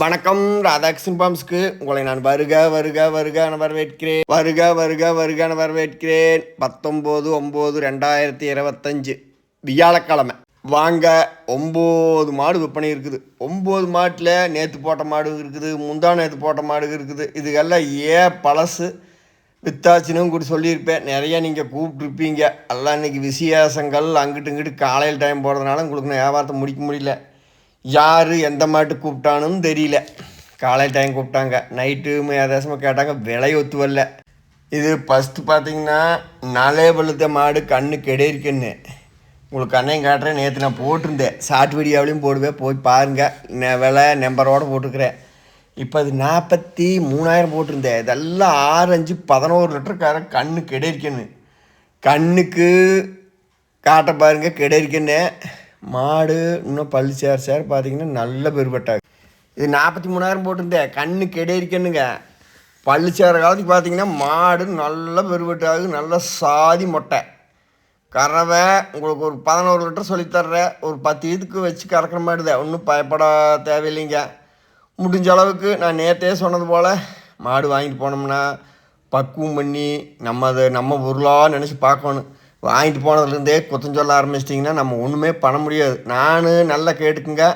வணக்கம் ராதாகிருஷ்ணன் பாம்ஸ்க்கு. உங்களை நான் வருக வருக வருக என வரவேற்கிறேன். வருக வருக வருக என வரவேற்கிறேன். பத்தொம்போது ஒம்பது ரெண்டாயிரத்தி இருபத்தஞ்சு. வியாழக்கிழமை. வாங்க ஒம்பது மாடு விற்பனை இருக்குது. ஒம்பது மாட்டில் நேற்று போட்ட மாடு இருக்குது முந்தா நேற்று போட்ட மாடு இருக்குது. இதுக்கெல்லாம் ஏன் பழசு? வித்தாச்சினும் கூட சொல்லியிருப்பேன். நிறையா நீங்கள் கூப்பிட்ருப்பீங்க எல்லாம் இன்றைக்கி விசேஷங்கள் அங்கிட்டு இங்கிட்டு காலையில் டைம் போகிறதுனால உங்களுக்கு நான் வியாபாரத்தை முடிக்க முடியல. யார் எந்த மாட்டு கூப்பிட்டானும் தெரியல. காலையில் டைம் கூப்பிட்டாங்க. நைட்டு ஏதாசமாக கேட்டாங்க. விலை ஒத்து வரல இது ஃபஸ்ட்டு பார்த்தீங்கன்னா நாலே பழுத்த மாடு கண்ணு கெடேரிக்கண்ணு உங்களுக்கு கண்ணையும் காட்டுறேன். நேற்று நான் போட்டிருந்தேன். ஷார்ட் வீடியோவிலையும் போடுவேன். போய் பாருங்கள் நான் விலை நம்பரோடு போட்டுக்கிறேன் இப்போ அது நாற்பத்தி மூணாயிரம் போட்டிருந்தேன். இதெல்லாம் ஆறு அஞ்சு பதினோரு லிட்டருக்கார கண்ணு கெடேரிக்கண்ணு கண்ணுக்கு காட்ட பாருங்க. கெடேரிக்கண்ணு மாடு இன்னும் பள்ளி சேர் சேர் பார்த்தீங்கன்னா நல்ல பெருபட்டாங்க இது நாற்பத்தி மூணாயிரம் போட்டிருந்தேன் கண்ணு கெடேரிக்கண்ணுங்க பள்ளி சேர காலத்துக்கு பார்த்தீங்கன்னா மாடு நல்ல பெருபட்டாகு நல்ல சாதி மொட்டை. கறவை உங்களுக்கு ஒரு பதினோரு லிட்டர் சொல்லித்தர்றேன் ஒரு பத்து இதுக்கு வச்சு கறக்கிற மாடுதே ஒன்றும் பயப்பட தேவையில்லைங்க. முடிஞ்ச அளவுக்கு நான் நேற்றே சொன்னது போல் மாடு வாங்கிட்டு போனோம்னா பக்குவம் பண்ணி நம்ம அதை நம்ம பொருளாக நினச்சி பார்க்கணும். வாங்கிட்டு போனதுலேருந்தே குத்தம் சொல்ல ஆரம்பிச்சிட்டிங்கன்னா நம்ம ஒன்றுமே பண்ண முடியாது. நான் நல்லா கேட்டுக்குங்க.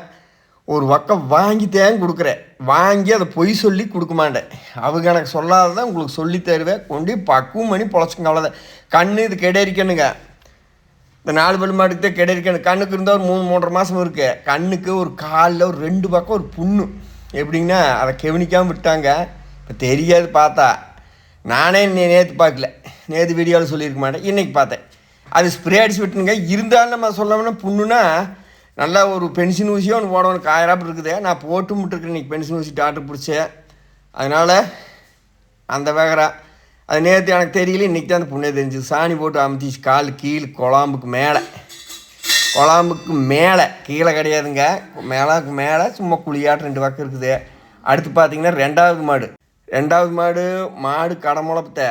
ஒரு பக்கம் வாங்கித்தேன் கொடுக்குறேன். வாங்கி அதை பொய் சொல்லி கொடுக்க மாட்டேன். அவங்க எனக்கு சொல்லாததான் உங்களுக்கு சொல்லி தருவேன். கொண்டு பக்குவம் பண்ணி பொழைச்சிக்கங்க. அவ்வளோதான் கண்ணு இது கெடரிக்கணுங்க. இந்த நாலு பல் மாட்டுக்கு தான் கண்ணுக்கு இருந்தால் ஒரு மூணு மூன்றரை மாதம் இருக்குது கண்ணுக்கு ஒரு காலில் ஒரு ரெண்டு பக்கம் ஒரு புண்ணு. எப்படிங்கன்னா அதை கவனிக்காமல் விட்டாங்க. இப்போ தெரியாது பார்த்தா. நானே நேற்று பார்க்கல. நேற்று வீடியோவில் சொல்லியிருக்க மாட்டேன். இன்றைக்கி பார்த்தேன். அது ஸ்ப்ரே அடிச்சு விட்டுனுங்க. இருந்தாலும் நம்ம சொல்லணும்னா புண்ணுனா நல்லா ஒரு பென்சின் ஊசியோ ஒன்று போடணும். காயராப்பு இருக்குது. நான் போட்டு விட்டுருக்கேன் இன்றைக்கி பென்சின் ஊசி டாக்டர் பிடிச்சேன் அதனால் அந்த வேகரா. அது நேற்று எனக்கு தெரியல. இன்றைக்கி தான் அந்த புண்ணே தெரிஞ்சுது. சாணி போட்டு அமுத்திச்சு கால் கீழ் குழாம்புக்கு மேலே. குழாம்புக்கு மேலே. கீழே கிடையாதுங்க. மேலாக்கு மேலே சும்மா குழியாட்டு ரெண்டு பக்கம் இருக்குது. அடுத்து பார்த்தீங்கன்னா ரெண்டாவது மாடு. ரெண்டாவது மாடு மாடு கடமுளப்பத்தை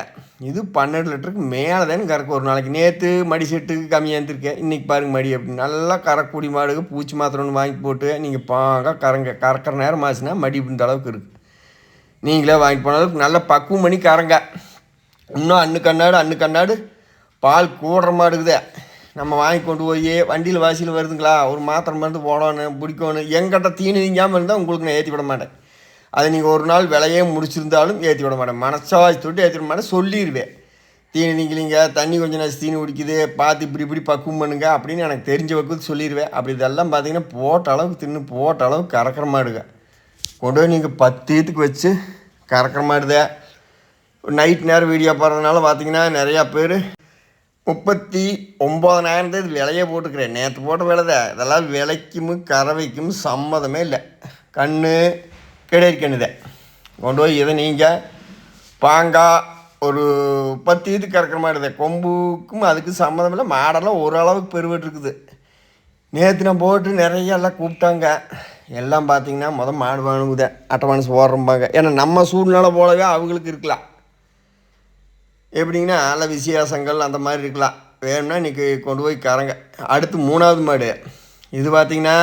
இது பன்னெண்டு லிட்டருக்கு மேலே தானே கறக்கு ஒரு நாளைக்கு நேற்று மடி செட்டுக்கு கம்மியாக இருந்திருக்கேன் இன்றைக்கி பாருங்க மடி அப்படி நல்லா கறக்கூடி மாடுக்கு பூச்சி மாத்திரம் ஒன்று வாங்கி போட்டு நீங்கள் பாங்க கறங்க கறக்கிற நேரம் ஆச்சுன்னா மடி இந்த அளவுக்கு இருக்குது நீங்களே வாங்கி போன அளவுக்கு நல்ல பக்குவம் பண்ணி கறங்க. இன்னும் அண்ணு கண்ணாடு அண்ணு கண்ணாடு பால் கூடுற மாடுக்குதே. நம்ம வாங்கி கொண்டு போய் வண்டியில் வாசியில் வருதுங்களா? ஒரு மாத்திரை மருந்து போடணும் பிடிக்கணும். எங்கிட்ட தீனி நீங்காமல் இருந்தால் உங்களுக்கு நான் ஏற்றி விட மாட்டேன். அதை நீங்கள் ஒரு நாள் விலையே முடிச்சிருந்தாலும் ஏற்றி விட மாட்டேன். மனசாட்சி தொட்டு ஏற்றி விட மாட்டேன். சொல்லிடுவேன் தீனி நீங்களீங்க தண்ணி கொஞ்சம் நேரம் தீனி குடிக்குது பார்த்து இப்படி இப்படி பக்குவம் பண்ணுங்க அப்படின்னு எனக்கு தெரிஞ்ச பக்குவத்து சொல்லிடுவேன் அப்படி இதெல்லாம் பார்த்தீங்கன்னா போட்ட அளவுக்கு தின்னு போட்ட அளவுக்கு கறக்கிற மாடுங்க கொண்டு போய் நீங்கள் பத்து இதுக்கு வச்சு கறக்கிற மாடுதே நைட் நேரம் வீடியோ போடுறதுனால பார்த்தீங்கன்னா நிறையா பேர் முப்பத்தி ஒம்பதனாயிரம் இது விலையே போட்டுக்கிறேன். நேற்று போட்ட விலை தான். இதெல்லாம் விலைக்கும் கறவைக்கும் சம்மதமே இல்லை. கண்ணு கிடைக்கணுதே கொண்டு போய் இதை நீங்கள் பாங்கா ஒரு பத்து இது கறக்கிற மாதிரி இருந்தது கொம்புக்கும் அதுக்கு சம்மந்தம் இல்லை. மாடெல்லாம் ஓரளவுக்கு பெருவிட்டுருக்குது. நேற்று நான் போட்டு நிறைய எல்லாம் கூப்பிட்டாங்க. எல்லாம் பார்த்தீங்கன்னா மொதல் மாடு வாங்குத. அட்டவான்ஸ் ஓடுறம்பாங்க ஏன்னா நம்ம சூழ்நிலை போலவே அவங்களுக்கு இருக்கலாம். எப்படிங்கன்னா நல்ல விசேஷங்கள் அந்த மாதிரி இருக்கலாம். வேணும்னா இன்றைக்கி கொண்டு போய் கறங்க. அடுத்து மூணாவது மாடு. இது பார்த்திங்கன்னா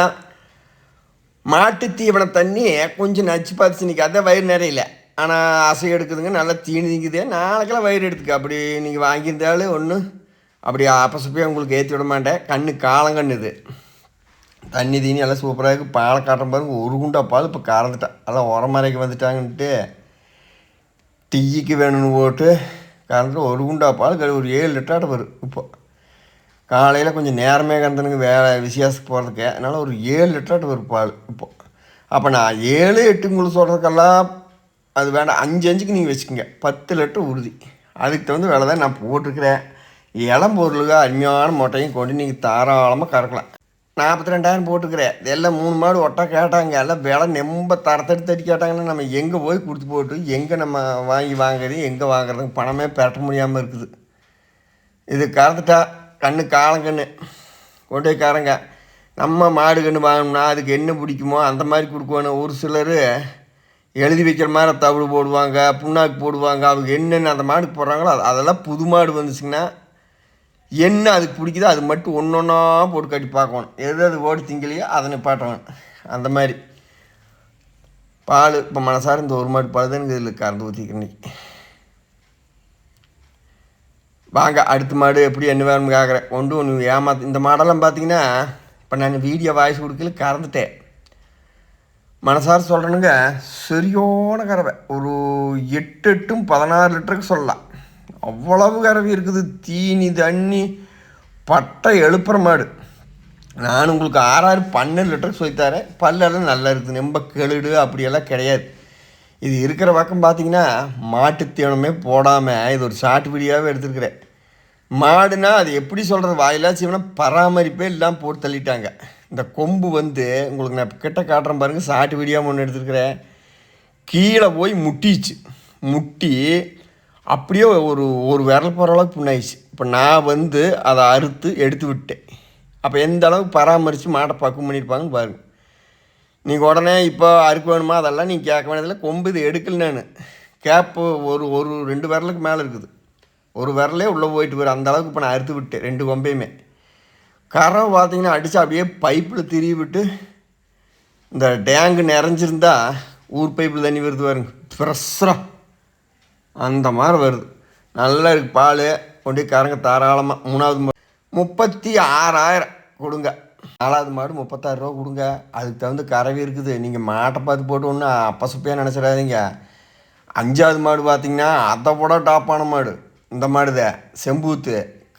மாட்டு தீவன தண்ணி கொஞ்சம் நச்சு பார்த்துச்சு இன்றைக்கி அதான் வயிறு நிறையில. ஆனால் அசை எடுக்குதுங்க நல்லா தீனி திங்குது. நாளைக்கெல்லாம் வயிறு எடுத்துக்க. அப்படி நீங்கள் வாங்கியிருந்தாலும் ஒன்றும் அப்படி அப்பசப்பையும் உங்களுக்கு ஏற்றி விட மாட்டேன். கண்ணு காலங்கண்ணு இது தண்ணி தீனி எல்லாம் சூப்பராக இருக்குது பாலை காட்டுற பாருங்க ஒரு குண்டா பால் இப்போ கறந்துட்டேன். எல்லாம் உரமறைக்கு வந்துட்டாங்கன்ட்டு. டீக்கு வேணும்னு போட்டு கறந்துட்டு ஒரு குண்டா பால் கழி ஒரு ஏழு லிட்டராட்ட வரும். இப்போ காலையில் கொஞ்சம் நேரமே கறந்துனுங்க வேலை விசேஷத்துக்கு போகிறதுக்கு அதனால் ஒரு ஏழு லிட்டர் வரும் பால் இப்போ. அப்போ நான் ஏழு எட்டு உங்களுக்கு சொல்கிறதுக்கெல்லாம் அது வேண்டாம் அஞ்சு அஞ்சுக்கு நீங்கள் வச்சுக்கோங்க. பத்து லிட்டர் உறுதி. அதுக்கு தகுந்த வேலை தான் நான் போட்டிருக்கிறேன். இளம் பொருளுக்கு அருமையான மொட்டையும் கொண்டு நீங்கள் தாராளமாக கறக்கலாம். நாற்பத்தி ரெண்டாயிரம் போட்டுக்கிறேன் இதெல்லாம் மூணு மாடு ஒட்டா கேட்டாங்க. எல்லாம் விலை நெம்ப தரத்தடி தடி கேட்டாங்கன்னா நம்ம எங்கே போய் கொடுத்து போட்டு எங்கே நம்ம வாங்கி வாங்குறது எங்கே வாங்குறது பணமே பெறட்ட முடியாமல் இருக்குது. இது கறந்துட்டா கண்ணு காலங்கண்ணு கொண்டு போய் நம்ம மாடு கன்று வாங்கணும்னா அதுக்கு என்ன பிடிக்குமோ அந்த மாதிரி கொடுக்கணும். ஒரு சிலர் எழுதி வைக்கிற மாதிரி தவிடு போடுவாங்க புண்ணாக்கு போடுவாங்க. அவங்க என்னென்ன அந்த மாடுக்கு போடுறாங்களோ அது அதெல்லாம் புது மாடு வந்துச்சுங்கன்னா என்ன அதுக்கு பிடிக்குதோ அது மட்டும் ஒன்று ஒன்றா போட்டு கட்டி பார்க்கணும். எது அது ஓடி திங்கலையோ அதை நிப்பாட்டணும். அந்த மாதிரி. பால் இப்போ மனசார இந்த ஒரு மாடு பால் தான் எனக்கு இதில் கறந்து ஊற்றிக்கிறேன் வாங்க அடுத்த மாடு எப்படி என்ன வேணும்னு கேட்குறேன் ஒன்று ஒன்று ஏமா இந்த மாடெல்லாம் பார்த்தீங்கன்னா இப்போ நான் வீடியோ வாய்ஸ் கொடுக்கல கறந்துட்டேன். மனசார சொல்கிறேனுங்க சரியான கறவை. ஒரு எட்டு எட்டும் பதினாறு லிட்டருக்கு சொல்லலாம். அவ்வளவு கறவை இருக்குது. தீனி தண்ணி பட்டை எழுப்புற மாடு. நான் உங்களுக்கு ஆறாறு பன்னெண்டு லிட்டருக்கு சொல்லித்தாரேன் பல்லெல்லாம் நல்லா இருக்குது. ரொம்ப கெழுடு அப்படியெல்லாம் கிடையாது. இது இருக்கிற பக்கம் பார்த்தீங்கன்னா மாட்டுத்தீவனமே போடாமல் இது ஒரு ஷார்ட் வீடியோவே எடுத்துருக்கிறேன். மாடுனா அது எப்படி சொல்கிறது வாயிலா சீவனம் பராமரிப்பே இல்லாமல் போட்டு தள்ளிட்டாங்க. இந்த கொம்பு வந்து உங்களுக்கு நான் கிட்ட காட்டுறேன் பாருங்கள் ஷார்ட் வீடியோ ஒன்று எடுத்துருக்கிறேன். கீழே போய் முட்டிச்சு. முட்டி அப்படியே ஒரு ஒரு விரல் போகிற அளவுக்கு புண்ணாயிடுச்சு. இப்போ நான் வந்து அதை அறுத்து எடுத்து விட்டேன். அப்போ எந்த அளவுக்கு பராமரித்து மாடை பக்குவம் பண்ணியிருப்பாங்கன்னு பாருங்கள் நீங்கள் உடனே இப்போ அறுக்க வேணுமா? அதெல்லாம் நீங்கள் கேட்க வேண்டியதில்லை. கொம்பு இது எடுக்கல நான். கேப்பு ஒரு ஒரு ரெண்டு விரலுக்கு மேலே இருக்குது. ஒரு விரலே உள்ளே போயிட்டு போயிரு. அந்த அளவுக்கு இப்போ நான் அறுத்து விட்டேன். ரெண்டு கொம்பையுமே. கரை பார்த்தீங்கன்னா அடித்து அப்படியே பைப்பில் திரிய விட்டு இந்த டேங்கு நிறைஞ்சிருந்தா ஊர் பைப்பில் தண்ணி வருது பாருங்க. ஃப்ரெஷ்ஷாக அந்த மாதிரி வருது. நல்லா இருக்குது பால். கொண்டு கரங்க கறங்க தாராளமாக மூணாவது முப்பத்தி ஆறாயிரம் கொடுங்க. நாலாவது மாடு முப்பத்தாறு ரூபா கொடுங்க. அதுக்கு தகுந்த கறவி இருக்குது. நீங்கள் மாட்டை பார்த்து போட்டு ஒன்று அப்பசப்பையாக நினச்சிடாதீங்க. அஞ்சாவது மாடு பார்த்தீங்கன்னா அதை விட டாப்பான மாடு. இந்த மாடு தான் செம்பூத்து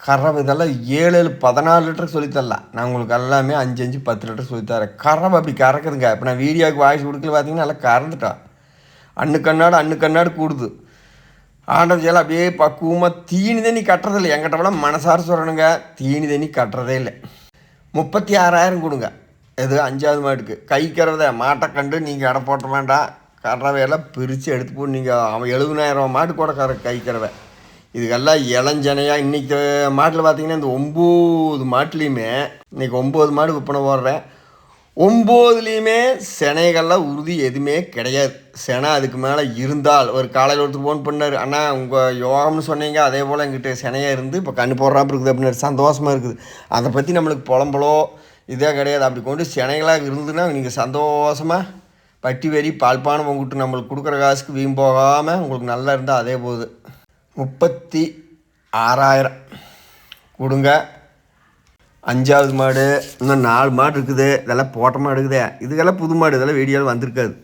கறவை இதெல்லாம் ஏழு ஏழு பதினாலு லிட்டருக்கு சொல்லித்தரலாம் நான் உங்களுக்கு எல்லாமே அஞ்சு அஞ்சு பத்து லிட்டர் சொல்லித்தரேன் கறவை அப்படி கறக்குதுங்க. இப்போ நான் வீடியோவுக்கு வாய்ஸ் கொடுக்கல பார்த்தீங்கன்னா நல்லா கறந்துட்டான் அண்ணு கண்ணாடு அண்ணு கண்ணாடு கூடுது. ஆண்டவர் ஜெயல அப்படியே பக்குவமாக தீனி தண்ணி கட்டுறதில்லை. எங்கிட்ட விட மனசார சொல்லணுங்க. தீனி தண்ணி கட்டுறதே இல்லை. முப்பத்தி ஆறாயிரம் கொடுங்க. இது அஞ்சாவது மாட்டுக்கு. கை மாட்டை கண்டு நீங்கள் இடம் போட்ட வேண்டாம் கறவையெல்லாம் பிரித்து எடுத்து போட்டு நீங்கள் அவன் எழுபதாயிரம் மாட்டு கூட கற கை இதுக்கெல்லாம் இளஞ்சனையாக இன்றைக்கி மாட்டில் பார்த்தீங்கன்னா இந்த ஒம்பது மாட்டுலேயுமே இன்றைக்கி ஒம்பது மாடு விற்பனை போடுறேன். ஒம்போதுலேயுமே செனைகள்லாம் உறுதி எதுவுமே கிடையாது. செனை அதுக்கு மேலே இருந்தால் ஒரு காலையில் ஒருத்தர் ஃபோன் பண்ணார் அண்ணா உங்கள் யோகம்னு சொன்னீங்க அதே போல் எங்கிட்ட செனையாக இருந்து இப்போ கண்ணு போடுறாப்பு இருக்குது அப்படின்னு சந்தோஷமாக இருக்குது. அதை பற்றி நம்மளுக்கு புலம்பலோ இதே கிடையாது. அப்படி கொண்டு செனைகளாக இருந்துன்னா நீங்கள் சந்தோஷமாக பட்டி வெறி பால்பானம் உங்கள்கிட்ட நம்மளுக்கு கொடுக்குற காசுக்கு வீண் போகாமல் உங்களுக்கு நல்லா இருந்தால் அதே போகுது முப்பத்தி ஆறாயிரம். கொடுங்க. அஞ்சாவது மாடு இன்னும் நாலு மாடு இருக்குது. இதெல்லாம் போட்ட மாடு இருக்குதே இதுக்கெல்லாம் புது மாடு இதெல்லாம் வீடியோவில் வந்திருக்காது.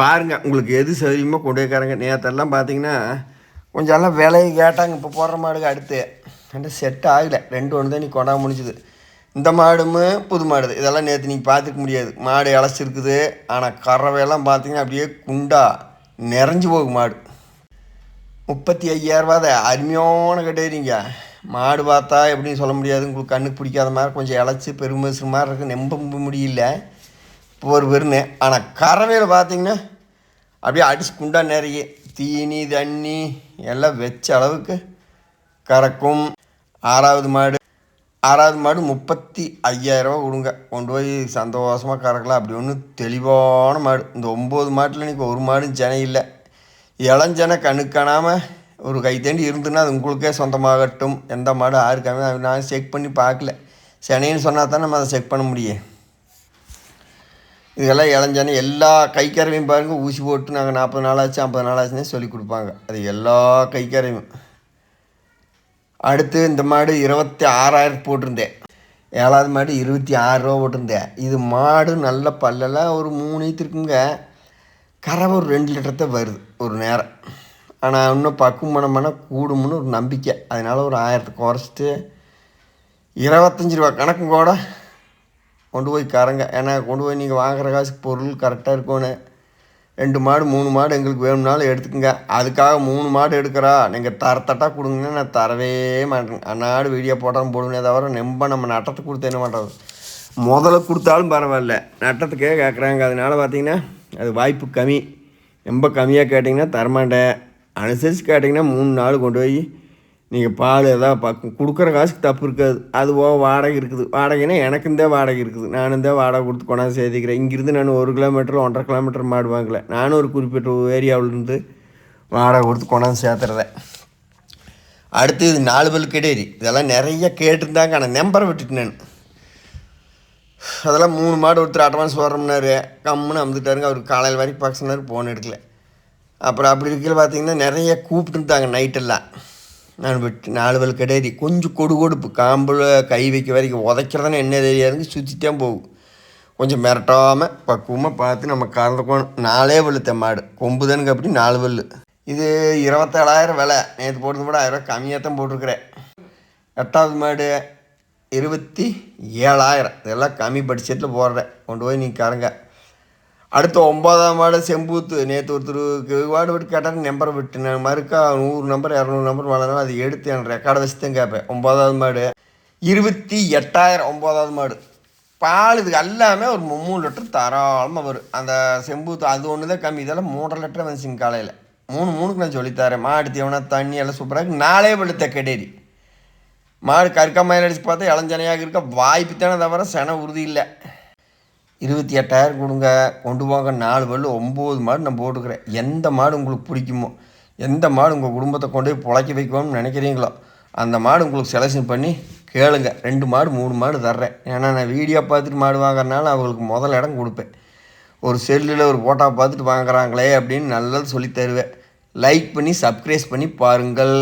பாருங்கள் உங்களுக்கு எது சௌரியமாக கொண்டு வைக்காரங்க நேற்றெல்லாம் பார்த்தீங்கன்னா கொஞ்சம் எல்லாம் விலையை கேட்டாங்க. இப்போ போடுற மாடுக்கு அடுத்து. ரெண்டு செட் ஆகலை. ரெண்டு ஒன்று தான் நீ கொண்டாட முடிஞ்சுது. இந்த மாடும் புது மாடு இதெல்லாம் நேற்று நீங்கள் பார்த்துக்க முடியாது. மாடு இழைச்சிருக்குது ஆனால் கறவையெல்லாம் பார்த்தீங்கன்னா அப்படியே குண்டா நிறைஞ்சு போகும் மாடு. முப்பத்தி ஐயாயிரரூபா தான். அருமையான கட்டேரிங்க மாடு பார்த்தா எப்படின்னு சொல்ல முடியாது. உங்களுக்கு கண்ணுக்கு பிடிக்காத மாதிரி கொஞ்சம் இழைச்சி பெருமசுறு மாதிரி இருக்குது நம்ப முடியல. இப்போ ஒரு பெருன்னு ஆனால் கறவையில் பார்த்தீங்கன்னா அப்படியே அடிச்சு குண்டா நிறைய தீனி தண்ணி எல்லாம் வச்ச அளவுக்கு கறக்கும். ஆறாவது மாடு. ஆறாவது மாடு முப்பத்தி ஐயாயிரரூபா கொடுங்க. கொண்டு போய் சந்தோஷமாக கறக்கலாம். அப்படி ஒன்று தெளிவான மாடு. இந்த ஒம்பது மாட்டில் இன்றைக்கி ஒரு மாடும் ஜனை இல்லை. இளஞ்சனை கண்ணு காணாமல் ஒரு கை தேண்டி இருந்துன்னா அது உங்களுக்கே சொந்தமாகட்டும். எந்த மாடு ஆருக்காமே நான் செக் பண்ணி பார்க்கல. சென்னைன்னு சொன்னால் தான் நம்ம அதை செக் பண்ண முடியும். இதெல்லாம் இளஞ்சனை எல்லா கைக்கறவையும் பாருங்கள் ஊசி போட்டு நாங்கள் நாற்பது நாள் ஆச்சு ஐம்பது நாள் ஆச்சுன்னே சொல்லி கொடுப்பாங்க. அது எல்லா கைக்கறவையும். அடுத்து இந்த மாடு இருபத்தி ஆறாயிரம் போட்டிருந்தேன். ஏழாவது மாடு இருபத்தி ஆறுரூவா போட்டிருந்தேன். இது மாடு நல்ல பல்லெல்லாம் ஒரு மூணு ஈத்து இருக்குங்க. கறவை ஒரு ரெண்டு லிட்டர் தான் வருது ஒரு நேரம். ஆனால் இன்னும் பக்குவம் பண்ண கூடும்னு ஒரு நம்பிக்கை. அதனால் ஒரு ஆயிரத்தை குறைச்சிட்டு இருபத்தஞ்சி ரூபா கணக்கு கூட கொண்டு போய் கரங்க ஏன்னா கொண்டு போய் நீங்கள் வாங்குகிற காசு பொருள் கரெக்டாக இருக்கணும் ரெண்டு மாடு மூணு மாடு எங்களுக்கு வேணும்னாலும் எடுத்துக்கோங்க. அதுக்காக மூணு மாடு எடுக்கிறா. நீங்கள் தரத்தட்டாக கொடுங்கன்னா நான் தரவே மாட்டேங்க அன்னாடு வீடியோ போட்டாலும் போடுவேனே தவிர நம்ப நம்ம நட்டத்துக்கு கொடுத்து என்ன பண்ணுறது முதல்ல கொடுத்தாலும் பரவாயில்ல. நட்டத்துக்கே கேட்குறாங்க அதனால் பார்த்திங்கன்னா அது வாய்ப்பு கம்மி. ரொம்ப கம்மியாக கேட்டிங்கன்னா தரமாட்டேன். அனுசரித்து கேட்டிங்கன்னா மூணு நாள் கொண்டு போய் நீங்கள் பால் எதாவது பக்கம் கொடுக்குற காசுக்கு தப்பு இருக்காது. அது போக வாடகை இருக்குது. வாடகைனா எனக்கு இந்த வாடகை இருக்குது. நானும் தான் வாடகை கொடுத்து கொண்டாந்து சேர்த்துக்கிறேன் இங்கேருந்து நான் ஒரு கிலோமீட்டர் ஒன்றரை கிலோமீட்டர் மாடு வாங்கல நானும் ஒரு குறிப்பிட்ட ஏரியாவிலேருந்து வாடகை கொடுத்து கொண்டாந்து சேர்த்துறதேன் அடுத்து இது நாலு பல் கிடையாது இதெல்லாம் நிறைய கேட்டிருந்தாங்க. ஆனால் நம்பரை விட்டுட்டு நான். அதெல்லாம் மூணு மாடு ஒருத்தர் அட்வான்ஸ் போடுறோம்னாரு. கம்முன்னு அமுத்துட்டாருங்க அவர் காலையில் வரைக்கும் பார்க்க சொன்னார். ஃபோன் எடுக்கல. அப்புறம் அப்படி இருக்கையில் பார்த்தீங்கன்னா நிறைய கூப்பிட்டுருந்தாங்க நைட்டெல்லாம். நான் விட்டு நாலுவல் கிடையாது. கொஞ்சம் கொடு கொடுப்பு. காம்பில் கை வைக்க வரைக்கும் உதைக்கிறதுனா என்ன தெரியாதுங்க. சுற்றித்தான் போகும். கொஞ்சம் மிரட்டாமல் பக்குவமாக பார்த்து நம்ம கறந்துக்கணும் நாலே வெள்ளு மாடு. கொம்புதானுங்க அப்படி நாலு வெள்ளு இது இருபத்தேழாயிரம் விலை. நேற்று போட்டது கூட ஆயிரம் கம்மியாக தான் போட்டிருக்கிறேன். எட்டாவது மாடு இருபத்தி ஏழாயிரம். இதெல்லாம் கம்மி பட்ஜெட்டில் போடுறேன். கொண்டு போய் நீ கறங்க. அடுத்த ஒன்பதாம் மாடு செம்பூத்து. நேற்று ஒருத்தருக்கு வார்டு விட்டு கேட்டால் நம்பரை விட்டு. நான் மறுக்கா நூறு நம்பர் இரநூறு நம்பர் வளர்ந்தாலும் அது எடுத்து என் ரெக்கார்டை வச்சு தான் கேட்பேன் ஒன்பதாவது மாடு. இருபத்தி எட்டாயிரம் ஒம்பதாவது மாடு. பால் இதுக்கு எல்லாமே ஒரு மூணு லிட்டர் தாராளமாக வரும். அந்த செம்பூத்து அது ஒன்று தான் கம்மி. இதெல்லாம் மூன்றரை லிட்டர் வந்துச்சுங்க காலையில். மூணு மூணுக்கு நான் சொல்லித்தரேன். மாடு தீவனா தண்ணி எல்லாம் சூப்பராக நாளே வெளுத்த கெடேரி. மாடு கருக்கா மயில் அடிச்சு பார்த்தா இளஞ்சனையாக இருக்க. வாய்ப்பு தானே தவிர சென உறுதி இல்லை. இருபத்தி எட்டாயிரம் கொடுங்க கொண்டு போங்க நாலு பல்லு ஒம்பது மாடு நான் போட்டுக்கிறேன். எந்த மாடு உங்களுக்கு பிடிக்குமோ எந்த மாடு உங்கள் குடும்பத்தை கொண்டு போய் புழைக்க வைக்கணும்னு நினைக்கிறீங்களோ அந்த மாடு உங்களுக்கு செலக்ஷன் பண்ணி கேளுங்க. ரெண்டு மாடு மூணு மாடு தர்றேன். ஏன்னா நான் வீடியோ பார்த்துட்டு மாடு வாங்குறதுனால அவங்களுக்கு முதல் இடம் கொடுப்பேன். ஒரு செல்லில் ஒரு ஃபோட்டோ பார்த்துட்டு வாங்குறாங்களே அப்படின்னு நல்லது சொல்லி தருவேன். லைக் பண்ணி சப்ஸ்கிரைஸ் பண்ணி பாருங்கள்.